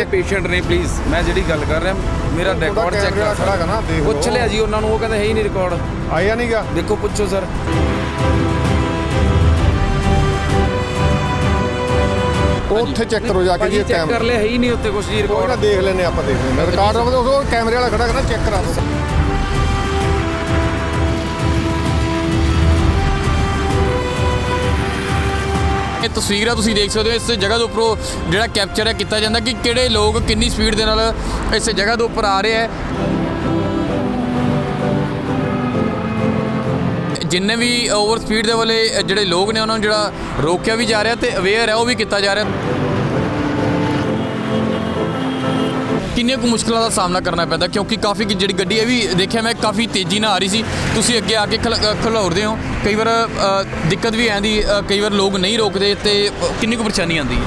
ਮੇਰੇ ਪੇਸ਼ੈਂਟ ਨੇ ਪਲੀਜ਼ ਮੈਂ ਜਿਹੜੀ ਗੱਲ ਕਰ ਰਿਹਾ ਮੇਰਾ ਰਿਕਾਰਡ ਚੈੱਕ ਕਰ ਖੜਾ ਹੈਗਾ ਨਾ, ਦੇਖ ਪੁੱਛ। ਲਿਆ ਜੀ ਉਹਨਾਂ ਨੂੰ ਉਹ ਕਹਿੰਦੇ ਹੈ ਹੀ ਨਹੀਂ ਰਿਕਾਰਡ ਆਇਆ ਨਹੀਂਗਾ ਦੇਖੋ ਪੁੱਛੋ ਸਰ ਉੱਥੇ ਚੈੱਕ ਕਰੋ ਜਾ ਕੇ ਜੀ ਚੈੱਕ ਕਰ ਲਿਆ ਹੈ ਹੀ ਨਹੀਂ ਉੱਤੇ ਕੁਝ ਜੀ ਕੋਈ ਨਾ ਰਿਕਾਰਡ ਦੇਖ ਲੈਨੇ ਆਪਾਂ ਦੇਖ ਲੈਨੇ ਰਿਕਾਰਡ ਉਹ ਕੈਮਰੇ ਵਾਲਾ ਖੜਾ ਹੈਗਾ ਨਾ ਚੈੱਕ ਕਰਾ ਦਿਓ। ਤਸਵੀਰ ਆ, ਤੁਸੀਂ ਦੇਖ ਸਕਦੇ ਹੋ ਇਸ ਜਗ੍ਹਾ ਦੇ ਉੱਪਰੋਂ ਜਿਹੜਾ ਕੈਪਚਰ ਹੈ, ਕੀਤਾ ਜਾਂਦਾ ਕਿ ਕਿਹੜੇ ਲੋਕ ਕਿੰਨੀ ਸਪੀਡ ਦੇ ਨਾਲ ਇਸ ਜਗ੍ਹਾ ਦੇ ਉੱਪਰ ਆ ਰਹੇ ਹੈ। ਜਿੰਨੇ ਵੀ ਓਵਰ ਸਪੀਡ ਦੇ ਵਾਲੇ ਜਿਹੜੇ ਲੋਕ ਨੇ, ਉਹਨਾਂ ਨੂੰ ਜਿਹੜਾ ਰੋਕਿਆ ਵੀ ਜਾ ਰਿਹਾ ਤੇ ਅਵੇਅਰ ਹੈ, ਉਹ ਵੀ ਕੀਤਾ ਜਾ ਰਿਹਾ। ਕਿੰਨੀਆਂ ਕੁ ਮੁਸ਼ਕਲਾਂ ਦਾ ਸਾਹਮਣਾ ਕਰਨਾ ਪੈਂਦਾ, ਕਿਉਂਕਿ ਕਾਫੀ ਜਿਹੜੀ ਗੱਡੀ ਹੈ ਵੀ ਦੇਖਿਆ ਮੈਂ ਕਾਫੀ ਤੇਜ਼ੀ ਨਾਲ ਆ ਰਹੀ ਸੀ। ਤੁਸੀਂ ਅੱਗੇ ਆ ਕੇ ਖਲ- ਖਲੋਰਦੇ ਹੋ। ਕਈ ਵਾਰ ਦਿੱਕਤ ਵੀ ਆਂਦੀ ਕਈ ਵਾਰ ਲੋਕ ਨਹੀਂ ਰੋਕਦੇ ਤੇ ਕਿੰਨੀ ਕੁ ਪਰੇਸ਼ਾਨੀ ਆਂਦੀ ਹੈ?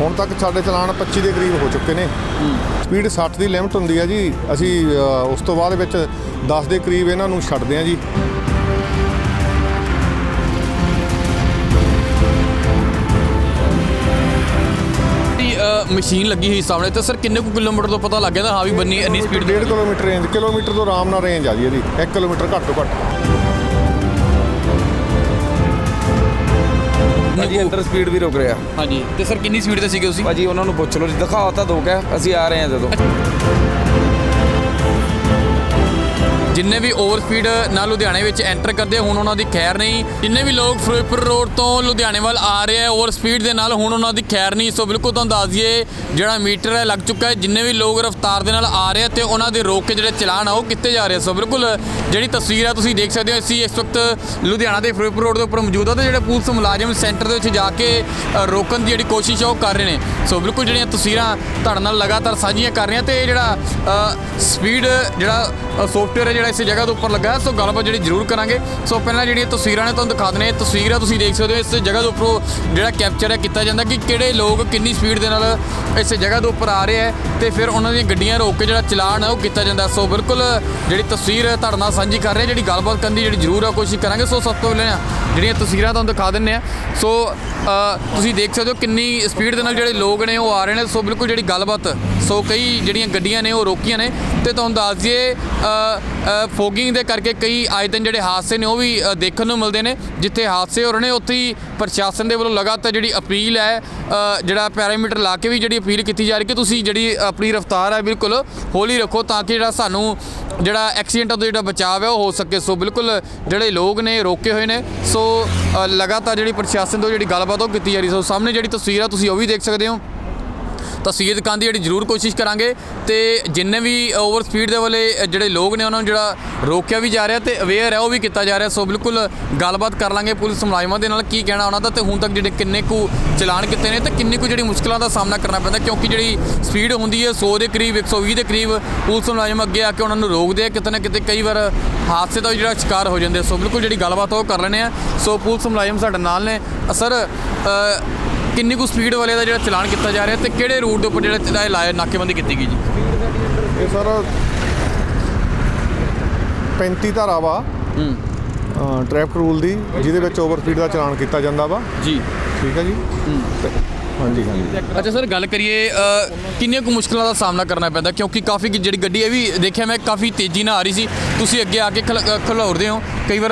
ਹੁਣ ਤੱਕ ਸਾਡੇ ਚਲਾਨ 25 ਦੇ ਕਰੀਬ ਹੋ ਚੁੱਕੇ ਨੇ। ਸਪੀਡ 60 ਦੀ ਲਿਮਟ ਹੁੰਦੀ ਹੈ ਜੀ। ਅਸੀਂ ਉਸ ਤੋਂ ਬਾਅਦ ਵਿੱਚ 10 ਦੇ ਕਰੀਬ ਇਹਨਾਂ ਨੂੰ ਛੱਡਦੇ ਹਾਂ ਜੀ। ਮਸ਼ੀਨ ਲੱਗੀ ਹੋਈ ਸਾਹਮਣੇ ਤੇ ਸਰ ਕਿੰਨੇ ਕੁ ਕਿਲੋਮੀਟਰ ਤੋਂ ਪਤਾ ਲੱਗ ਜਾਂਦਾ? ਹਾਂ ਵੀ ਬੰਨੀ ਇੰਨੀ ਸਪੀਡ 1.5 ਕਿਲੋਮੀਟਰ ਰੇਂਜ ਕਿਲੋਮੀਟਰ ਤੋਂ ਆਰਾਮ ਨਾਲ ਰੇਂਜ ਆ ਜੀ ਇਹਦੀ। 1 ਕਿਲੋਮੀਟਰ ਘੱਟ ਤੋਂ ਘੱਟ। ਭਾਜੀ ਅੰਦਰ ਸਪੀਡ ਵੀ ਰੁਕ ਰਿਹਾ। ਹਾਂਜੀ। ਤੇ ਸਰ ਕਿੰਨੀ ਸਪੀਡ ਤੇ ਸੀਗੇ ਤੁਸੀਂ? ਭਾਜੀ ਉਹਨਾਂ ਨੂੰ ਪੁੱਛ ਲਓ ਜੀ ਦਿਖਾਓ ਤਾਂ ਦੋ ਕਿਆ ਅਸੀਂ ਆ ਰਹੇ ਹਾਂ ਜਦੋਂ। ਜਿੰਨੇ ਵੀ ਓਵਰ ਸਪੀਡ ਨਾਲ ਲੁਧਿਆਣੇ ਵਿੱਚ ਐਂਟਰ ਕਰਦੇ, ਹੁਣ ਉਹਨਾਂ ਦੀ ਖੈਰ ਨਹੀਂ। ਜਿੰਨੇ ਵੀ ਲੋਕ ਫਿਰੋਜ਼ਪੁਰ ਰੋਡ ਤੋਂ ਲੁਧਿਆਣੇ ਵੱਲ ਆ ਰਹੇ ਆ ਓਵਰ ਸਪੀਡ ਦੇ ਨਾਲ ਹੁਣ ਉਹਨਾਂ ਦੀ ਖੈਰ ਨਹੀਂ। ਸੋ ਬਿਲਕੁਲ ਤੁਹਾਨੂੰ ਦੱਸ ਦਈਏ, ਜਿਹੜਾ ਮੀਟਰ ਹੈ, ਲੱਗ ਚੁੱਕਾ ਹੈ। ਜਿੰਨੇ ਵੀ ਲੋਕ ਰਫ਼ਤਾਰ ਦੇ ਨਾਲ ਆ ਰਹੇ ਆ ਤੇ ਉਹਨਾਂ ਦੇ ਰੋਕ ਕੇ ਜਿਹੜੇ ਚਲਾਨ ਆ, ਉਹ ਕਿੱਥੇ ਜਾ ਰਹੇ ਆ। ਸੋ ਬਿਲਕੁਲ, ਜਿਹੜੀ ਤਸਵੀਰ ਆ, ਤੁਸੀਂ ਦੇਖ ਸਕਦੇ ਹੋ, ਅਸੀਂ ਇਸ ਵਕਤ ਲੁਧਿਆਣਾ ਦੇ ਫਿਰੋਜ਼ਪੁਰ ਰੋਡ ਦੇ ਉੱਪਰ ਮੌਜੂਦ ਆ ਤੇ ਜਿਹੜੇ ਪੁਲਿਸ ਮੁਲਾਜ਼ਮ ਸੈਂਟਰ ਦੇ ਵਿੱਚ ਜਾ ਕੇ ਰੋਕਣ ਦੀ ਜਿਹੜੀ ਕੋਸ਼ਿਸ਼ ਆ, ਉਹ ਕਰ ਰਹੇ ਨੇ। ਸੋ ਬਿਲਕੁਲ ਜਿਹੜੀਆਂ ਤਸਵੀਰਾਂ ਤੁਹਾਡੇ ਨਾਲ ਲਗਾਤਾਰ ਸਾਂਝੀਆਂ ਕਰ ਰਹੇ ਹਾਂ ਤੇ ਜਿਹੜਾ ਸਪੀਡ ਜਿਹੜਾ ਸੌਫਟਵੇਅਰ ਹੈ ਜਿਹੜਾ ਇਸ ਜਗ੍ਹਾ ਦੇ ਉੱਪਰ ਲੱਗਾ, ਸੋ ਗੱਲਬਾਤ ਜਿਹੜੀ ਜ਼ਰੂਰ ਕਰਾਂਗੇ। ਸੋ ਪਹਿਲਾਂ ਜਿਹੜੀਆਂ ਤਸਵੀਰਾਂ ਨੇ ਤੁਹਾਨੂੰ ਦਿਖਾ ਦਨੇ ਤਸਵੀਰਾਂ ਤੁਸੀਂ ਦੇਖ ਸਕਦੇ ਹੋ, ਇਸ ਜਗ੍ਹਾ ਦੇ ਉੱਪਰੋਂ ਜਿਹੜਾ ਕੈਪਚਰ ਹੈ, ਕੀਤਾ ਜਾਂਦਾ ਕਿ ਕਿਹੜੇ ਲੋਕ ਕਿੰਨੀ ਸਪੀਡ ਦੇ ਨਾਲ ਇਸ ਜਗ੍ਹਾ ਦੇ ਉੱਪਰ ਆ ਰਹੇ ਹੈ ਤੇ ਫਿਰ ਉਹਨਾਂ ਦੀਆਂ ਗੱਡੀਆਂ ਰੋਕ ਕੇ ਜਿਹੜਾ ਚਲਾਨ ਹੈ, ਉਹ ਕੀਤਾ ਜਾਂਦਾ। ਸੋ ਬਿਲਕੁਲ ਜਿਹੜੀ ਤਸਵੀਰ ਤੁਹਾਡੇ ਨਾਲ ਸਾਂਝੀ ਕਰ ਰਹੇ ਜਿਹੜੀ ਗੱਲਬਾਤ ਕਰਨ ਦੀ ਜਿਹੜੀ ਜ਼ਰੂਰ ਆ, ਕੋਸ਼ਿਸ਼ ਕਰਾਂਗੇ। ਸੋ ਸਭ ਤੋਂ ਪਹਿਲਾਂ ਜਿਹੜੀਆਂ ਤਸਵੀਰਾਂ ਤੁਹਾਨੂੰ ਦਿਖਾ ਦਿੰਨੇ ਆ ਸੋ ਤੁਸੀਂ ਦੇਖ ਸਕਦੇ ਹੋ ਕਿੰਨੀ ਸਪੀਡ ਦੇ ਨਾਲ ਜਿਹੜੇ ਲੋਕ ਨੇ ਉਹ ਆ ਰਹੇ ਨੇ। ਸੋ ਬਿਲਕੁਲ ਜਿਹੜੀ ਗੱਲਬਾਤ, ਸੋ ਕਈ ਜਿਹੜੀਆਂ ਗੱਡੀਆਂ ਨੇ ਉਹ ਰੋਕੀਆਂ ਨੇ। ਤੇ ਤੁਹਾਨੂੰ ਦੱਸ ਦਈਏ ਫੋਗਿੰਗ ਦੇ ਕਰਕੇ ਕਈ ਆਏ ਦਿਨ ਜਿਹੜੇ ਹਾਦਸੇ ਨੇ ਉਹ ਵੀ ਦੇਖਣ ਨੂੰ ਮਿਲਦੇ ਨੇ, ਜਿੱਥੇ ਹਾਦਸੇ ਹੋ ਰਹੇ ਨੇ, ਉੱਥੇ ਹੀ ਪ੍ਰਸ਼ਾਸਨ ਦੇ ਵੱਲੋਂ ਲਗਾਤਾਰ ਜਿਹੜੀ ਅਪੀਲ ਹੈ ਜਿਹੜਾ ਪੈਰਾਮੀਟਰ ਲਾ ਕੇ ਵੀ ਜਿਹੜੀ ਅਪੀਲ ਕੀਤੀ ਜਾ ਰਹੀ ਕਿ ਤੁਸੀਂ ਜਿਹੜੀ ਆਪਣੀ ਰਫ਼ਤਾਰ ਹੈ ਬਿਲਕੁਲ ਹੌਲੀ ਰੱਖੋ ਤਾਂ ਕਿ ਜਿਹੜਾ ਸਾਨੂੰ ਜਿਹੜਾ ਐਕਸੀਡੈਂਟਾਂ ਤੋਂ ਜਿਹੜਾ ਬਚਾਅ ਹੈ ਉਹ ਹੋ ਸਕੇ। ਸੋ ਬਿਲਕੁਲ ਜਿਹੜੇ ਲੋਕ ਨੇ, ਰੋਕੇ ਹੋਏ ਨੇ, ਸੋ ਲਗਾਤਾਰ ਜਿਹੜੀ ਪ੍ਰਸ਼ਾਸਨ ਤੋਂ ਜਿਹੜੀ ਗੱਲਬਾਤ ਉਹ ਕੀਤੀ ਜਾ ਰਹੀ, ਸੋ ਸਾਹਮਣੇ ਜਿਹੜੀ ਤਸਵੀਰ ਆ, ਤੁਸੀਂ ਉਹ ਵੀ ਦੇਖ ਸਕਦੇ ਹੋ। ਤਸਵੀਰ ਦਿਖਾਉਣ ਦੀ ਜਿਹੜੀ ਜ਼ਰੂਰ ਕੋਸ਼ਿਸ਼ ਕਰਾਂਗੇ ਤੇ ਜਿੰਨੇ ਵੀ ਓਵਰ ਸਪੀਡ ਦੇ ਵਾਲੇ ਜਿਹੜੇ ਲੋਕ ਨੇ ਉਹਨਾਂ ਨੂੰ ਜਿਹੜਾ ਰੋਕਿਆ ਵੀ ਜਾ ਰਿਹਾ ਤੇ ਅਵੇਅਰ ਹੈ, ਉਹ ਵੀ ਕੀਤਾ ਜਾ ਰਿਹਾ। ਸੋ ਬਿਲਕੁਲ ਗੱਲਬਾਤ ਕਰ ਲਾਂਗੇ ਪੁਲਿਸ ਮੁਲਾਜ਼ਮਾਂ ਦੇ ਨਾਲ, ਕੀ ਕਹਿਣਾ ਉਹਨਾਂ ਦਾ ਤੇ ਹੁਣ ਤੱਕ ਜਿਹੜੇ ਕਿੰਨੇ ਕੁ ਚਲਾਨ ਕੀਤੇ ਨੇ ਤੇ ਕਿੰਨੀ ਕੁ ਜਿਹੜੀ ਮੁਸ਼ਕਲਾਂ ਦਾ ਸਾਹਮਣਾ ਕਰਨਾ ਪੈਂਦਾ, ਕਿਉਂਕਿ ਜਿਹੜੀ ਸਪੀਡ ਹੁੰਦੀ ਹੈ 100 ਦੇ ਕਰੀਬ 120 ਦੇ ਕਰੀਬ ਪੁਲਿਸ ਮੁਲਾਜ਼ਮ ਅੱਗੇ ਆ ਕੇ ਉਹਨਾਂ ਨੂੰ ਰੋਕਦੇ ਆ, ਕਿਤੇ ਨਾ ਕਿਤੇ ਕਈ ਵਾਰ ਹਾਦਸੇ ਦਾ ਵੀ ਜਿਹੜਾ ਸ਼ਿਕਾਰ ਹੋ ਜਾਂਦੇ ਆ। ਸੋ ਬਿਲਕੁਲ ਜਿਹੜੀ ਗੱਲਬਾਤ ਉਹ ਕਰ ਲੈਣੇ ਆ। ਸੋ ਪੁਲਿਸ ਮੁਲਾਜ਼ਮ ਸਾਡੇ ਨਾਲ ਨੇ। ਸਰ ਕਿੰਨੀ ਕੁ ਸਪੀਡ ਵਾਲੇ ਦਾ ਜਿਹੜਾ ਚਲਾਨ ਕੀਤਾ ਜਾ ਰਿਹਾ ਤੇ ਕਿਹੜੇ ਰੂਟ ਦੇ ਉੱਪਰ ਜਿਹੜਾ ਇਹ ਲਾਇਆ ਨਾਕੇਬੰਦੀ ਕੀਤੀ ਗਈ ਜੀ? ਇਹ ਸਰ 35 ਧਾਰਾ ਵਾ। ਹੂੰ। ਟ੍ਰੈਫਿਕ ਰੂਲ ਦੀ ਜਿਹਦੇ ਵਿੱਚ ਓਵਰ ਸਪੀਡ ਦਾ ਚਲਾਨ ਕੀਤਾ ਜਾਂਦਾ ਵਾ। ਜੀ। ਠੀਕ ਹੈ ਜੀ? ਤੇ- ਹਾਂਜੀ ਹਾਂਜੀ। ਅੱਛਾ ਸਰ ਗੱਲ ਕਰੀਏ ਕਿੰਨੀਆਂ ਕੁ ਮੁਸ਼ਕਲਾਂ ਦਾ ਸਾਹਮਣਾ ਕਰਨਾ ਪੈਂਦਾ? ਕਿਉਂਕਿ ਕਾਫੀ ਜਿਹੜੀ ਗੱਡੀ ਹੈ ਵੀ ਦੇਖਿਆ ਮੈਂ ਕਾਫੀ ਤੇਜ਼ੀ ਨਾਲ ਆ ਰਹੀ ਸੀ। ਤੁਸੀਂ ਅੱਗੇ ਆ ਕੇ ਖਲੋਰਦੇ ਹੋ। ਕਈ ਵਾਰ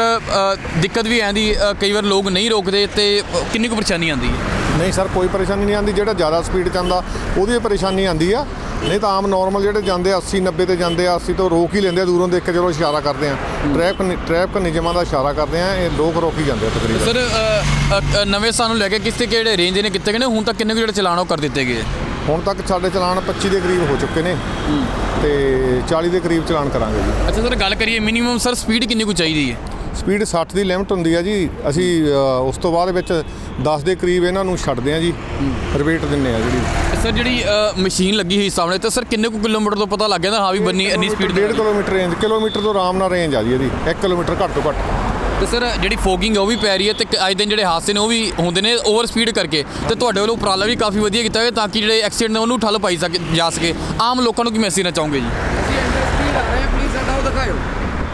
ਦਿੱਕਤ ਵੀ ਆਂਦੀ ਕਈ ਵਾਰ ਲੋਕ ਨਹੀਂ ਰੋਕਦੇ ਤੇ ਕਿੰਨੀ ਕੁ ਪਰੇਸ਼ਾਨੀ ਆਂਦੀ ਹੈ? ਨਹੀਂ ਸਰ ਕੋਈ ਪਰੇਸ਼ਾਨੀ ਨਹੀਂ ਆਉਂਦੀ ਜਿਹੜਾ ਜ਼ਿਆਦਾ ਸਪੀਡ ਆਉਂਦਾ ਉਹਦੀ ਪਰੇਸ਼ਾਨੀ ਆਉਂਦੀ ਆ। ਨਹੀਂ ਤਾਂ ਆਮ ਨਾਰਮਲ ਜਿਹੜੇ ਜਾਂਦੇ ਆ 80 90 ਤੇ ਜਾਂਦੇ ਆ 80 ਤੋਂ ਰੋਕ ਹੀ ਲੈਂਦੇ ਆ ਦੂਰੋਂ ਦੇਖ ਕੇ ਚਲੋ ਇਸ਼ਾਰਾ ਕਰਦੇ ਆ। ਟ੍ਰੈਫਿਕ ਟ੍ਰੈਫਿਕ ਨਿਯਮਾਂ ਦਾ ਇਸ਼ਾਰਾ ਕਰਦੇ ਆ ਇਹ ਲੋਕ ਰੋਕ ਹੀ ਜਾਂਦੇ ਆ ਤਕਰੀਬਨ। ਸਰ ਨਵੇਂ ਸਾਲ ਨੂੰ ਲੈ ਕੇ ਕਿਸ ਤੇ ਕਿਹੜੇ ਰੇਂਜ ਨੇ ਕਿਤੇ ਗਏ ਨੇ? ਹੁਣ ਤੱਕ ਕਿੰਨੇ ਕੁ ਜਿਹੜੇ ਚਲਾਨ ਉਹ ਕਰ ਦਿੱਤੇ ਗਏ? ਹੁਣ ਤੱਕ ਸਾਡੇ ਚਲਾਨ 25 ਦੇ ਕਰੀਬ ਹੋ ਚੁੱਕੇ ਨੇ ਤੇ 40 ਦੇ ਕਰੀਬ ਚਲਾਨ ਕਰਾਂਗੇ ਜੀ। ਅੱਛਾ ਸਰ ਗੱਲ ਕਰੀਏ ਮਿਨੀਮਮ ਸਰ ਸਪੀਡ ਕਿੰਨੀ ਕੁ ਚਾਹੀਦੀ ਹੈ? ਸਪੀਡ 60 ਦੀ ਲਿਮਟ ਹੁੰਦੀ ਆ ਜੀ ਅਸੀਂ ਉਸ ਤੋਂ ਬਾਅਦ ਵਿੱਚ 10 ਦੇ ਕਰੀਬ ਇਹਨਾਂ ਨੂੰ ਛੱਡਦੇ ਆ ਜੀ ਰਿਪੀਟ ਦਿੰਨੇ ਆ ਜਿਹੜੀ। ਸਰ ਜਿਹੜੀ ਮਸ਼ੀਨ ਲੱਗੀ ਹੋਈ ਸਾਹਮਣੇ ਤੇ ਸਰ ਕਿੰਨੇ ਕੁ ਕਿਲੋਮੀਟਰ ਤੋਂ ਪਤਾ ਲੱਗ ਜਾਂਦਾ? ਹਾਂ ਵੀ ਬੰਨੀ ਇੰਨੀ ਸਪੀਡ 1.5 ਕਿਲੋਮੀਟਰ ਰੇਂਜ ਕਿਲੋਮੀਟਰ ਤੋਂ ਆਰਾਮ ਨਾਲ ਰੇਂਜ ਆ ਜੀ ਇਹਦੀ 1 ਕਿਲੋਮੀਟਰ ਘੱਟ ਤੋਂ ਘੱਟ। ਤੇ ਸਰ ਜਿਹੜੀ ਫੋਗਿੰਗ ਹੈ ਉਹ ਵੀ ਪੈ ਰਹੀ ਹੈ ਤੇ ਅੱਜ ਦਿਨ ਜਿਹੜੇ ਹਾਦਸੇ ਨੇ ਉਹ ਵੀ ਹੁੰਦੇ ਨੇ ਓਵਰ ਸਪੀਡ ਕਰਕੇ। ਤੇ ਤੁਹਾਡੇ ਵੱਲੋਂ ਉਪਰਾਲਾ ਵੀ ਕਾਫੀ ਵਧੀਆ ਕੀਤਾ ਗਿਆ ਤਾਂ ਕਿ ਜਿਹੜੇ ਐਕਸੀਡੈਂਟ ਨੇ ਉਹਨੂੰ ਠੱਲ ਪਾਈ ਸਕੇ ਜਾ ਸਕੇ। ਆਮ ਲੋਕਾਂ ਨੂੰ ਕੀ ਮੈਸੇਜ ਦੇਣਾ ਚਾਹੋਗੇ ਜੀ?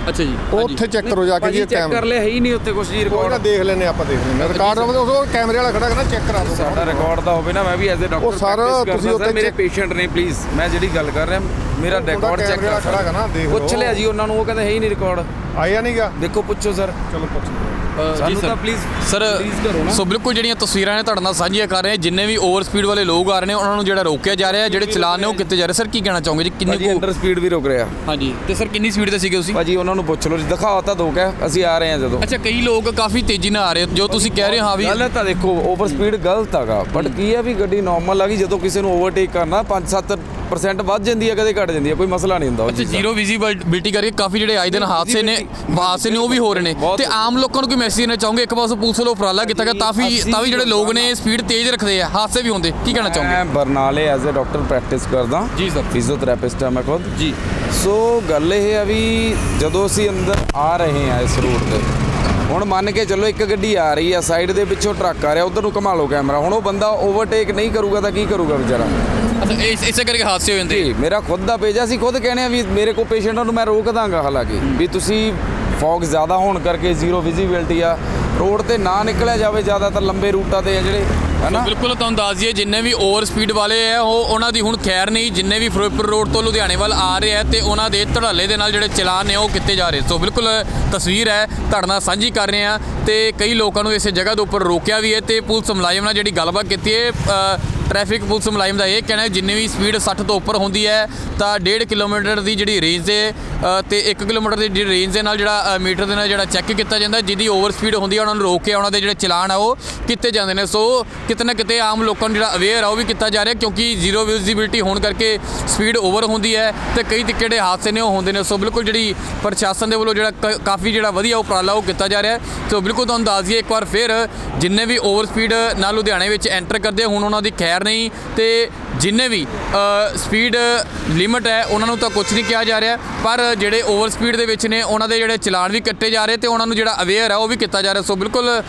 ਅੱਛਾ ਜੀ ਉਹ ਉੱਥੇ ਚੈੱਕ ਕਰੋ ਜਾ ਕੇ ਜੀ ਚੈੱਕ ਕਰ ਕੈਮਰਾ ਲਿਆ ਹੈ ਹੀ ਨਹੀਂ ਉੱਥੇ ਕੁਝ ਜੀ ਕੋਈ ਨਾ ਰਿਕਾਰਡ ਦੇਖ ਦੇਖ ਲੈਨੇ ਆਪਾਂ ਦੇਖ ਲੈਨੇ ਰਿਕਾਰਡ ਉਹ ਉਹ ਕੈਮਰੇ ਵਾਲਾ ਖੜਾ ਕਰਨਾ ਚੈੱਕ ਕਰਾ ਦਿਓ। ਸਾਡਾ ਰਿਕਾਰਡ ਦਾ ਹੋਵੇ ਨਾ ਮੈਂ ਵੀ ਐਜ਼ ਅ ਡਾਕਟਰ ਉਹ ਸਾਰਾ ਤੁਸੀਂ ਉੱਥੇ ਮੇਰੇ check- ਪੇਸ਼ੈਂਟ ਨੇ ਪਲੀਜ਼ ਮੈਂ ਜਿਹੜੀ ਗੱਲ ਕਰ ਰਿਹਾ ਮੇਰਾ ਰਿਕਾਰਡ ਚੈੱਕ ਵਾਲਾ ਖੜਾ ਹੈਗਾ ਨਾ, ਦੇਖ ਪੁੱਛ ਲਓ। ਲਿਆ ਜੀ ਉਹਨਾਂ ਨੂੰ ਉਹ ਕਹਿੰਦੇ ਹੈ ਹੀ ਨਹੀਂ ਰਿਕਾਰਡ ਆਇਆ ਨਹੀਂਗਾ ਦੇਖੋ ਪੁੱਛੋ ਸਰ ਚਲੋ ਪੁੱਛ ਸਾਨੂੰ ਤਾਂ ਪਲੀਜ਼ ਸਰ ਸੋ ਬਿਲਕੁਲ ਜਿਹੜੀਆਂ ਤਸਵੀਰਾਂ ਨੇ ਤੁਹਾਡੇ ਨਾਲ ਸਾਂਝੀਆਂ ਕਰ ਰਹੇ ਜਿੰਨੇ ਵੀ ਓਵਰ ਸਪੀਡ ਵਾਲੇ ਲੋਕ ਆ ਰਹੇ ਨੇ ਉਹਨਾਂ ਨੂੰ ਜਿਹੜਾ ਰੋਕਿਆ ਜਾ ਰਿਹਾ ਜਿਹੜੇ ਚਲਾਨ ਨੇ ਉਹ ਕਿੱਥੇ ਜਾ ਰਹੇ। ਸਰ ਕੀ ਕਹਿਣਾ ਚਾਹੋਗੇ ਜੀ? ਕਿੰਨੇ ਕੁ ਅੰਡਰ ਸਪੀਡ ਵੀ ਰੁਕ ਰਿਹਾ। ਹਾਂਜੀ ਤੇ ਸਰ ਕਿੰਨੀ ਸਪੀਡ ਤੇ ਸੀਗੇ ਤੁਸੀਂ? ਭਾਜੀ ਉਹਨਾਂ ਨੂੰ ਪੁੱਛ ਲਓ ਜੀ ਦਿਖਾਓ ਤਾਂ ਦੋ ਕਹਿ ਅਸੀਂ ਆ ਰਹੇ ਹਾਂ ਜਦੋਂ। ਅੱਛਾ ਕਈ ਲੋਕ ਕਾਫੀ ਤੇਜ਼ੀ ਨਾਲ ਆ ਰਹੇ ਜੋ ਤੁਸੀਂ ਕਹਿ ਰਹੇ ਹੋ ਵੀ ਗਲਤ ਆ ਦੇਖੋ ਓਵਰ ਸਪੀਡ ਗਲਤ ਹੈਗਾ ਬਟ ਕੀ ਹੈ ਵੀ ਗੱਡੀ ਨਾਰਮਲ ਆ ਗਈ ਜਦੋਂ ਕਿਸੇ ਨੂੰ ਓਵਰਟੇਕ ਕਰਨਾ 5-7% ਵੱਧ ਜਾਂਦੀ ਹੈ ਕਦੇ ਘਟ ਜਾਂਦੀ ਹੈ ਕੋਈ ਮਸਲਾ ਨਹੀਂ ਹੁੰਦਾ ਅੱਛਾ। ਜ਼ੀਰੋ ਵਿਜ਼ਿਬਿਲਟੀ ਕਰਕੇ ਕਾਫੀ ਜਿਹੜੇ ਆਏ ਦਿਨ ਹਾਦਸੇ ਨੇ ਹਾਦਸੇ ਨੇ ਉਹ ਵੀ ਹੋ ਰਹੇ ਨੇ। ਤੇ ਆਮ ਲੋਕਾਂ ਨੂੰ ਕੋਈ ਮੈਸੇਜ ਦੇਣਾ ਚਾਹੋਗੇ ਇੱਕ ਪਾਸੋਂ ਪੁਲਿਸ ਵੱਲੋਂ ਉਪਰਾਲਾ ਕੀਤਾ ਗਿਆ ਕਾਫੀ ਅਸੀਂ ਤਾਂ ਵੀ ਜਿਹੜੇ ਲੋਕ ਨੇ ਸਪੀਡ ਤੇਜ਼ ਰੱਖਦੇ ਆ ਹਾਦਸੇ ਵੀ ਹੁੰਦੇ ਕੀ ਕਹਿਣਾ ਚਾਹੋਗੇ? ਮੈਂ ਬਰਨਾਲੇ ਐਜ਼ ਅ ਡਾਕਟਰ ਪ੍ਰੈਕਟਿਸ ਕਰਦਾ। ਜੀ ਸਰ ਫਿਜ਼ੀਓਥੈਰੇਪਿਸਟ ਹਾਂ ਮੈਂ ਖੁਦ। ਜੀ। ਸੋ ਗੱਲ ਇਹ ਆ ਵੀ ਜਦੋਂ ਅਸੀਂ ਅੰਦਰ ਆ ਰਹੇ ਆ ਇਸ ਰੂਟ ਤੇ ਹੁਣ ਮੰਨ ਕੇ ਚੱਲੋ ਇੱਕ ਗੱਡੀ ਆ ਰਹੀ ਆ ਸਾਈਡ ਦੇ ਪਿੱਛੋਂ ਟਰੱਕ ਆ ਰਿਹਾ ਉਧਰ ਨੂੰ ਘੁਮਾ ਲਓ ਕੈਮਰਾ ਹੁਣ ਉਹ ਬੰਦਾ ਓਵਰਟੇਕ ਨਹੀਂ ਕਰੂਗਾ ਤਾਂ ਕੀ ਕਰੂਗਾ ਵਿਚਾਰਾ? ਅੱਛਾ ਇਸ- ਇਸੇ ਕਰਕੇ ਹਾਦਸੇ ਹੋ ਜਾਂਦੇ ਜੀ ਮੇਰਾ ਖੁਦ ਦਾ ਪੇਜ ਆ ਅਸੀਂ ਖੁਦ ਕਹਿੰਦੇ ਆ ਵੀ ਮੇਰੇ ਕੋਲ ਪੇਸ਼ੈਂਟਾਂ ਨੂੰ ਮੈਂ ਰੋਕ ਦਾਂਗਾ ਹਾਲਾਂਕਿ। ਵੀ ਤੁਸੀਂ ਫੌਗ ਜ਼ਿਆਦਾ ਹੋਣ ਕਰਕੇ ਜ਼ੀਰੋ ਵਿਜ਼ਿਬਿਲਟੀ ਆ। ਰੋਡ ਤੇ ਨਾ ਨਿਕਲਿਆ ਜਾਵੇ ਜ਼ਿਆਦਾਤਰ ਲੰਬੇ ਰੂਟਾਂ ਤੇ ਆ ਜਿਹੜੇ ਹਨਾ ਬਿਲਕੁਲ ਤੁਹਾਨੂੰ ਦੱਸ ਦਈਏ, ਜਿੰਨੇ ਵੀ ਓਵਰ ਸਪੀਡ ਵਾਲੇ ਆ, ਉਹ ਉਹਨਾਂ ਦੀ ਹੁਣ ਖੈਰ ਨਹੀਂ, ਜਿੰਨੇ ਵੀ ਫਿਰੋਜ਼ਪੁਰ ਰੋਡ ਤੋਂ ਲੁਧਿਆਣੇ ਵੱਲ ਆ ਰਹੇ ਆ ਤੇ ਉਹਨਾਂ ਦੇ ਧੜਾਲੇ ਦੇ ਨਾਲ ਜਿਹੜੇ ਚਲਾਨ ਨੇ, ਉਹ ਕਿੱਥੇ ਜਾ ਰਹੇ। ਸੋ ਬਿਲਕੁਲ ਤਸਵੀਰ ਹੈ ਤੁਹਾਡੇ ਨਾਲ ਸਾਂਝੀ ਕਰ ਰਹੇ ਆ ਤੇ ਕਈ ਲੋਕਾਂ ਨੂੰ ਇਸੇ ਜਗ੍ਹਾ ਦੇ ਉੱਪਰ ਰੋਕਿਆ ਵੀ ਹੈ ਤੇ ਪੁਲਿਸ ਮੁਲਾਜ਼ਮ ਨਾਲ ਜਿਹੜੀ ਗੱਲਬਾਤ ਕੀਤੀ ਹੈ ਟ੍ਰੈਫਿਕ ਪੁਲਿਸ ਮੁਲਾਜ਼ਮ ਦਾ ਇਹ ਕਹਿਣਾ ਹੈ ਜਿੰਨੀ ਵੀ ਸਪੀਡ 60 ਤੋਂ ਉੱਪਰ ਹੁੰਦੀ ਹੈ ਤਾਂ 1.5 ਕਿਲੋਮੀਟਰ ਦੀ ਜਿਹੜੀ ਰੇਂਜ ਦੇ ਅ, ਤੇ 1 ਕਿਲੋਮੀਟਰ ਦੀ ਜਿਹੜੀ ਰੇਂਜ ਦੇ ਨਾਲ ਜਿਹੜਾ ਮੀਟਰ ਦੇ ਨਾਲ ਜਿਹੜਾ ਚੈੱਕ ਕੀਤਾ ਜਾਂਦਾ ਜਿਹਦੀ ਓਵਰ ਸਪੀਡ ਹੁੰਦੀ ਹੈ ਉਹਨਾਂ ਨੂੰ ਰੋਕ ਕੇ ਉਹਨਾਂ ਦੇ ਜਿਹੜੇ ਚਲਾਨ ਆ ਉਹ ਕੀਤੇ ਜਾਂਦੇ ਨੇ। ਸੋ ਕਿਤੇ ਨਾ ਕਿਤੇ ਆਮ ਲੋਕਾਂ ਨੂੰ ਜਿਹੜਾ ਅਵੇਅਰ ਆ ਉਹ ਵੀ ਕੀਤਾ ਜਾ ਰਿਹਾ ਕਿਉਂਕਿ ਜ਼ੀਰੋ ਵਿਜ਼ਿਬਿਲਟੀ ਹੋਣ ਕਰਕੇ ਸਪੀਡ ਓਵਰ ਹੁੰਦੀ ਹੈ ਤੇ ਕਈ ਤਰੀਕੇ ਜਿਹੜੇ ਹਾਦਸੇ ਨੇ ਉਹ ਹੁੰਦੇ ਨੇ। ਸੋ ਬਿਲਕੁਲ ਜਿਹੜੀ ਪ੍ਰਸ਼ਾਸਨ ਦੇ ਵੱਲੋਂ ਜਿਹੜਾ ਕ- ਕਾਫੀ ਜਿਹੜਾ ਵਧੀਆ ਉਪਰਾਲਾ ਉਹ ਕੀਤਾ ਜਾ ਰਿਹਾ ਸੋ ਬਿਲਕੁਲ ਤੁਹਾਨੂੰ ਦੱਸ ਦਈਏ ਇੱਕ ਵਾਰ ਫਿਰ ਜਿੰਨੇ ਵੀ ਓਵਰ ਸਪੀਡ ਨਾਲ ਲੁਧਿਆਣੇ ਵਿੱਚ ਐਂਟਰ ਕਰਦੇ ਹੁਣ ਉਹਨਾਂ ਦੀ ਖੈਰ ਨਹੀਂ ਤੇ ਜਿੰਨੇ ਵੀ ਸਪੀਡ ਲਿਮਟ ਹੈ, ਉਹਨਾਂ ਨੂੰ ਤਾਂ ਕੁਝ ਨਹੀਂ ਕਿਹਾ ਜਾ ਰਿਹਾ। ਪਰ ਜਿਹੜੇ ਓਵਰ ਸਪੀਡ ਦੇ ਵਿੱਚ ਨੇ, ਉਹਨਾਂ ਦੇ ਜਿਹੜੇ ਚਲਾਨ ਵੀ ਕੱਟੇ ਜਾ ਰਹੇ ਤੇ ਉਹਨਾਂ ਨੂੰ ਜਿਹੜਾ ਅਵੇਅਰ ਹੈ, ਉਹ ਵੀ ਕੀਤਾ ਜਾ ਰਿਹਾ। ਸੋ ਬਿਲਕੁਲ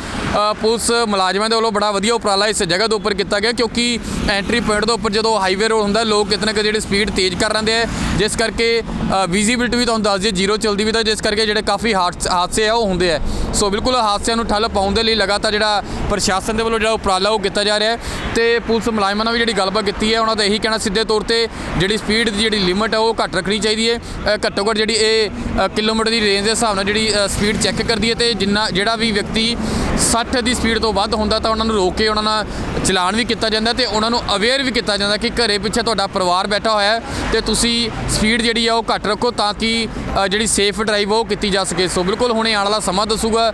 ਪੁਲਿਸ ਮੁਲਾਜ਼ਮਾਂ ਦੇ ਵੱਲੋਂ ਬੜਾ ਵਧੀਆ ਉਪਰਾਲਾ ਇਸ ਜਗ੍ਹਾ ਦੇ ਉੱਪਰ ਕੀਤਾ ਗਿਆ, ਕਿਉਂਕਿ ਐਂਟਰੀ ਪੁਆਇੰਟ ਦੇ ਉੱਪਰ ਜਦੋਂ ਹਾਈਵੇ ਰੋਡ ਹੁੰਦਾ, ਲੋਕ ਕਿਤੇ ਨਾ ਕਿਤੇ ਜਿਹੜੀ ਸਪੀਡ ਤੇਜ਼ ਕਰ ਰਹਿੰਦੇ ਆ। ਜਿਸ ਕਰਕੇ ਵਿਜ਼ਿਬਿਲਟੀ ਵੀ ਤੁਹਾਨੂੰ ਦੱਸ ਦਈਏ ਜ਼ੀਰੋ ਚੱਲਦੀ ਵੀ ਤਾਂ ਜਿਸ ਕਰਕੇ ਜਿਹੜੇ ਕਾਫੀ ਹਾਦਸ- ਹਾਦਸੇ ਆ, ਉਹ ਹੁੰਦੇ ਆ। ਸੋ ਬਿਲਕੁਲ ਹਾਦਸਿਆਂ ਨੂੰ ਠੱਲ ਪਾਉਣ ਦੇ ਲਈ ਲਗਾਤਾਰ ਜਿਹੜਾ ਪ੍ਰਸ਼ਾਸਨ ਦੇ ਵੱਲੋਂ ਜਿਹੜਾ ਉਪਰਾਲਾ, ਉਹ ਕੀਤਾ ਜਾ ਰਿਹਾ ਹੈ। ਤੇ ਪੁਲਿਸ ਮੁਲਾਜ਼ਮਾਂ ਨਾਲ ਵੀ ਜਿਹੜੀ ਗੱਲਬਾਤ ਕੀਤੀ ਹੈ ਉਹਨਾਂ ਦਾ ਇਹੀ ਕਹਿਣਾ ਸਿੱਧੇ ਤੌਰ ਤੇ ਜਿਹੜੀ ਸਪੀਡ ਦੀ ਜਿਹੜੀ ਲਿਮਟ ਹੈ ਉਹ ਘੱਟ ਰੱਖਣੀ ਚਾਹੀਦੀ ਹੈ। ਘੱਟੋ ਘੱਟ ਜਿਹੜੀ ਇਹ ਕਿਲੋਮੀਟਰ ਦੀ ਰੇਂਜ ਦੇ ਹਿਸਾਬ ਨਾਲ ਜਿਹੜੀ ਸਪੀਡ ਚੈੱਕ ਕਰਦੀ ਹੈ ਤੇ ਜਿੰਨਾ, ਜਿਹੜਾ ਵੀ ਵਿਅਕਤੀ 60 ਦੀ ਸਪੀਡ ਤੋਂ ਵੱਧ ਹੁੰਦਾ ਤਾਂ ਉਹਨਾਂ ਨੂੰ ਰੋਕ ਕੇ ਉਹਨਾਂ ਨਾਲ ਚਲਾਨ ਵੀ ਕੀਤਾ ਜਾਂਦਾ ਤੇ ਉਹਨਾਂ ਨੂੰ ਅਵੇਅਰ ਵੀ ਕੀਤਾ ਜਾਂਦਾ ਕਿ ਘਰੇ ਪਿੱਛੇ ਤੁਹਾਡਾ ਪਰਿਵਾਰ ਬੈਠਾ ਹੋਇਆ ਹੈ ਤੇ ਤੁਸੀਂ ਸਪੀਡ ਜਿਹੜੀ ਆ, ਉਹ ਘੱਟ ਰੱਖੋ ਤਾਂ ਕਿ ਜਿਹੜੀ ਸੇਫ ਡਰਾਈਵ ਉਹ ਕੀਤੀ ਜਾ ਸਕੇ। ਸੋ ਬਿਲਕੁਲ ਹੁਣੇ ਆਉਣ ਵਾਲਾ ਸਮਾਂ ਦੱਸੂਗਾ।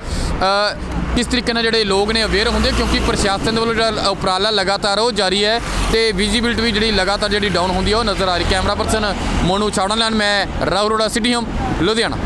ਕਿਸ ਤਰੀਕੇ ਨਾਲ ਜਿਹੜੇ ਲੋਕ ਨੇ ਅਵੇਅਰ ਹੁੰਦੇ ਕਿਉਂਕਿ ਪ੍ਰਸ਼ਾਸਨ ਦੇ ਵੱਲੋਂ ਜਿਹੜਾ ਉਪਰਾਲਾ ਲਗਾਤਾਰ ਉਹ ਜਾਰੀ ਹੈ ਤੇ ਵਿਜ਼ਿਬਿਲਟੀ ਵੀ ਜਿਹੜੀ ਲਗਾਤਾਰ ਜਿਹੜੀ ਡਾਊਨ ਹੁੰਦੀ ਹੈ ਉਹ ਨਜ਼ਰ ਆ ਰਹੀ ਕੈਮਰਾ ਪਰਸਨ ਮੋਨੂ ਚਾਵੜਾ ਲੈਣ ਮੈਂ ਰਾਉ ਰੋੜਾ ਸਿਟੀ ਹਮ ਲੁਧਿਆਣਾ।